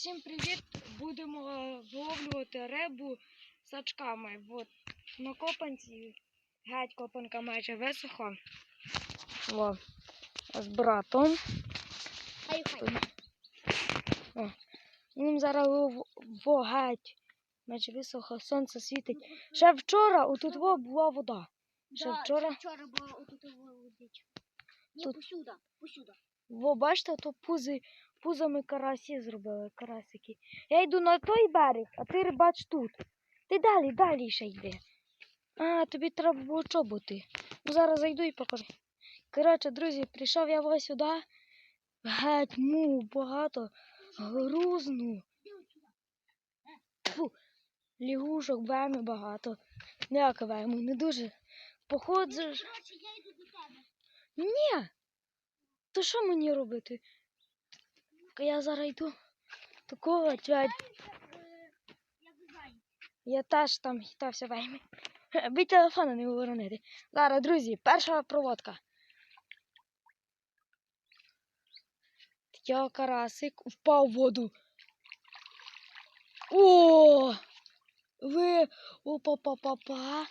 Всім привіт! Будемо виловлювати рибу сачками. От на копанці, геть копанка майже висохла. О, з братом. Хай, хай. Він зараз во- геть. Майже висохло, сонце світить. Ще вчора отут во була вода. Ще Да, вчора? вчора була отут водичка. Ні, Тут- посюда, посюда. Во, бачите, то пузи, пузами карасі зробили, карасики. Я йду на той берег, а ти рибач тут. Ти далі, далі ще йди. А, тобі треба було чоботи. Ну, зараз зайду і покажу. Коротше, друзі, прийшов я ось сюди. Геть, му, багато. Грузну. Фу, лягушок, веми багато. Ніяка вему, не дуже. Походжу. ні. То що мені робити? Я зараз йду. Такого. Е, Я теж там хитався вельми. Би телефону не уронити. Зараз, друзі, перша проводка. Я карасик впав в воду. О! Ви опа-па-па-па.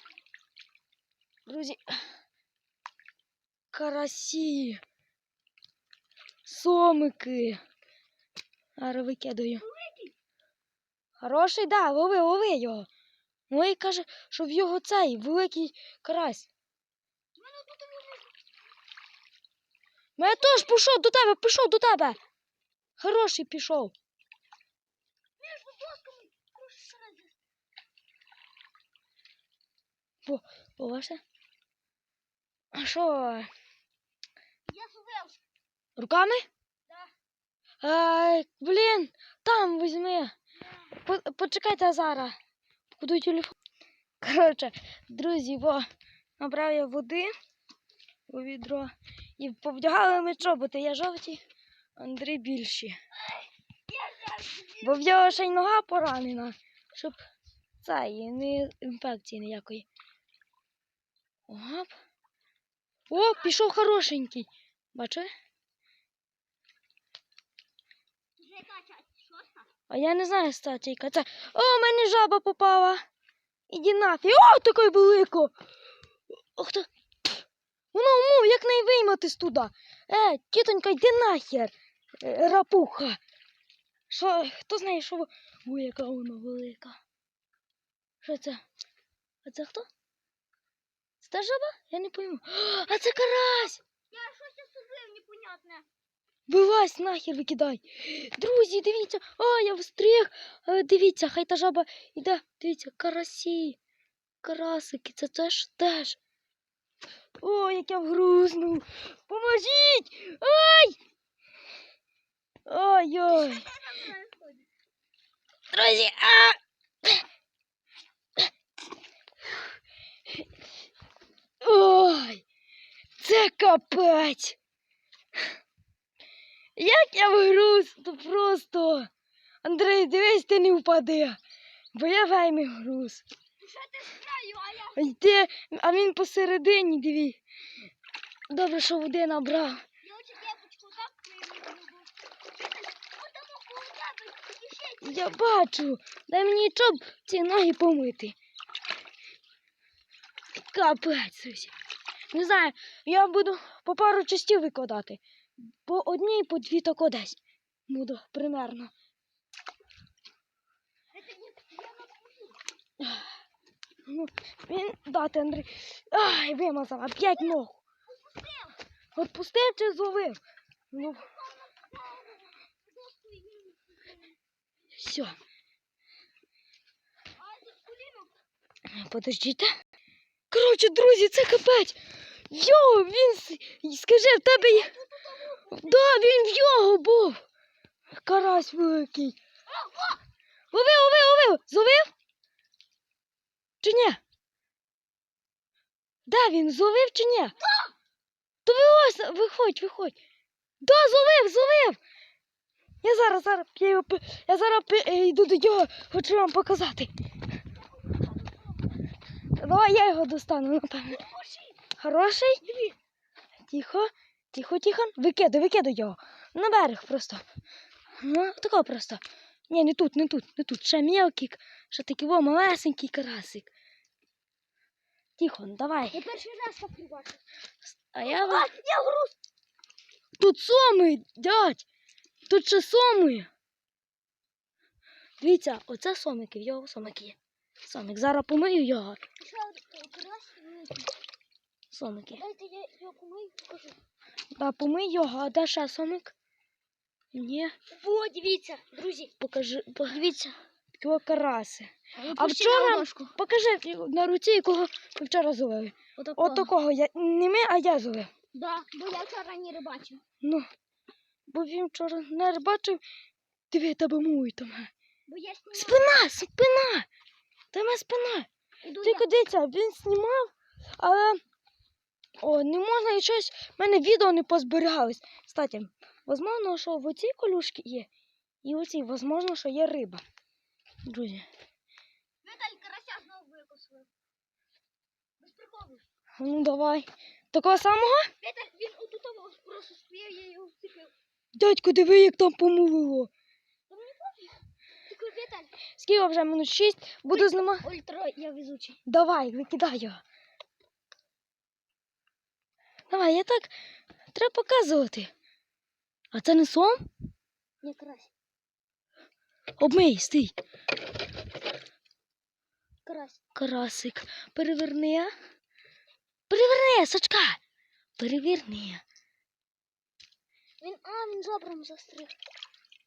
Друзі. Карасі. Сомики. Зараз викидаю. Хороший, да, лови, лови його. Мой каже, що в його цей великий карась. Мене теж пішов до тебе, пішов до тебе. Хороший пішов. Побачите? А що, Я зловив. руками? Ай, блін, там візьми. По- Почекайте зараз. Куди телефон? Коротше, друзі, во, набрав я води у відро і повдягали ми чоботи. Я жовті, Андрій більші. Бо в нього ще й нога поранена, щоб цей, не інфекції ніякої. Оп. О, пішов хорошенький. Бачиш? Вже яка часть? Шоста? А я не знаю, кстати, яка це. О, в мене жаба попала. Іди нафіг. О, такий велико. Ох ти. Воно му, як не вийматись туди. Е, тітонька, йди нахер. Е, Рапуха. Що, хто знає, що... Ой, яка вона велика. Що це? А це хто? Це та жаба? Я не пойму. А це карась! Я щось зловив непонятне. Вилазь нахер викидай. Друзі, дивіться, а я встриг. Е, Дивіться, хай та жаба іде. Дивіться, карасі, карасики, це теж теж. О, як я вгрузнув. Поможіть! Ай! Ой-ой. Друзі, а! Ой, це капець. Як я вгруз, то просто. Андрій, дивись, ти не впади. Бо я вельми груз. Що ти з краю, а я... Йди, а він посередині, диві. Добре, що води набрав. Я очі кепочку так ще Я бачу. Дай мені чоб ці ноги помити. Капець. Не знаю, я буду по пару частів викладати. По одній, по дві тако десь. Буду примерно. Ну, він дати, Андрій. Ай, вимазала, п'ять ног. Отпустив чи зловив? Ну, все. Подождіть. Коротше, друзі, це капець. Йо, він скажи, в тебе є. Да, він в його був. Карась великий. Ловив, ловив, ловив. Зловив? Чи ні? Де він? Зловив чи ні? Да. То вилазь, виходь, виходь. Да, зловив, зловив. Я зараз, зараз, я, його, я зараз е, йду до нього, хочу вам показати. Давай я його достану, напевно. Хороший? Тихо, тихо, тихо. Викидай, викидай його. На берег просто. Ну, тако просто. Ні, не тут, не тут, не тут. Ще мелкий, к- ще такий во малесенький карасик. Тихо, ну давай. Я перший раз так побачив. А я А, я груз. Тут соми, дядь! Тут ще соми. Дивіться, оце сомики, в його сомики є. Сомик, зараз помию його. Сомики. Дайте я його помию, покажу. Та помий його, а де ще сомик? Ні, О, дивіться, друзі. покажи, подивіться. Його караси. А, А вчора покажи на руці, якого ми вчора зловили. От такого я не ми, а я зловив. Да, бо я вчора не рибачив. Ну, бо він вчора не бачив, диви тебе муй там. Бо я знімав. Спина, спина! Там спина. Іду Тільки дивіться, він знімав, не можна і щось. в мене відео не позберігалось. Кстати, возможно, що в оцій колюшці є. І в оцій, возможно, що є риба. Друзі. Віталь карася знову викосив. Без приколу. Ну давай. Такого самого? Віталь, він того просто стояв, я його вцепив. Дядько, диви, як там. Віталь, Скільки вже минут 6, буду знімати. ультра я везучий. Давай, викидай його. Давай, я так. Треба показувати. А це не сом? Не карась. Обмий, стій. Карась. Карасик. Переверни. Переверни, сачка. Переверни. Він, а, він жабром застриг.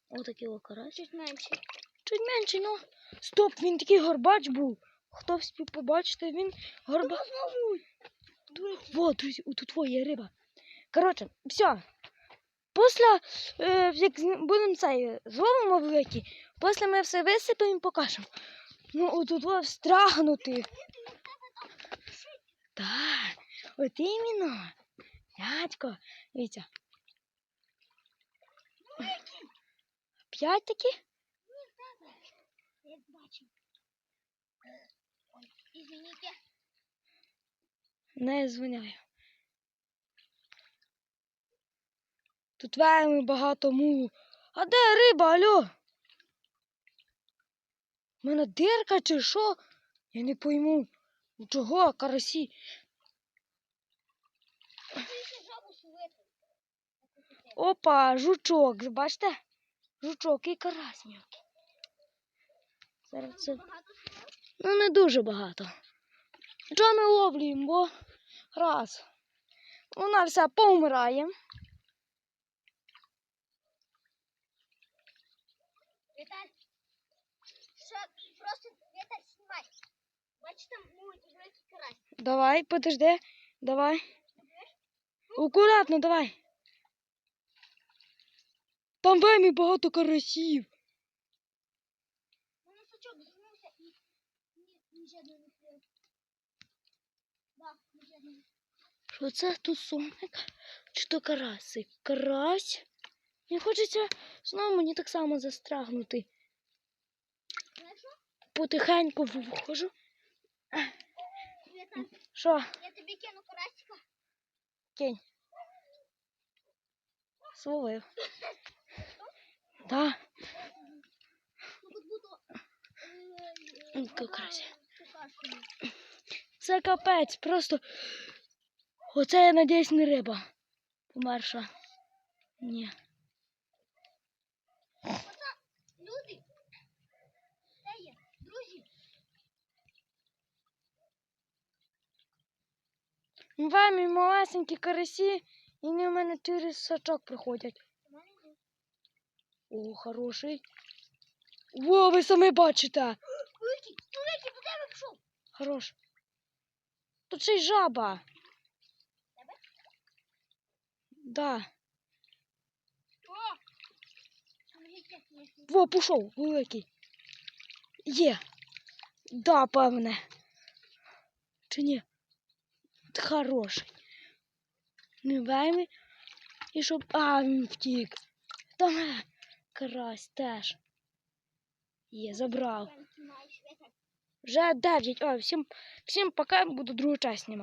Отакий о карась. Чуть менше. Чуть менший, ну. Стоп, він такий горбач був. Хто вспів побачити, він горбач. Во, друзі, тут твоя риба. Коротше, все. Після, е, як будемо цей зловимо великий, після ми все висипемо і покажемо. Ну, отут во встрягнути. Так, от іменно. Дядько, дивіться. П'ять. Ой, извините. Не звиняю. Тут вельми багато мулу. А де риба, алло? У мене дирка чи що? Я не пойму. Чого, карасі? Опа, жучок, бачите? Жучок і карась мілкий. Зараз це. Ну, не дуже багато. Чого ми ловлюємо, бо раз. Вона вся повмирає. Віталь, що просто Віталь, знімай. Бачиш, там мулить великий карась. Давай, подожди. Давай. Акуратно, давай. Там вельми багато карасів. У мене сачок звернувся і ні, ні жодного не впив. Да, ні жодного. Що це тут соник? Чи то карасик? Карась? Мені хочеться знову мені так само застрагнути. Потихеньку виходжу. Що? я тобі кину карасика. Кінь. Словив. Да. Ну, Це капець, просто. Оце, я надіюсь, не риба. Померша. Ні. Люди, де є? Друзі, Вамі малесенькі карасі, і вони в мене через сачок проходять. О, хороший. Во, ви самі бачите. Великий, великий, до тебе пішов. Хорош. Тут ще й жаба. Тебе? Да. Во, пішов, великий. Є. Да, певне. Чи ні? Хороший. Не вельми. І щоб. А, він втік. Там карась теж. Є, забрав. Вже 9. Ой, всім, всім пока, буду другу часть знімати.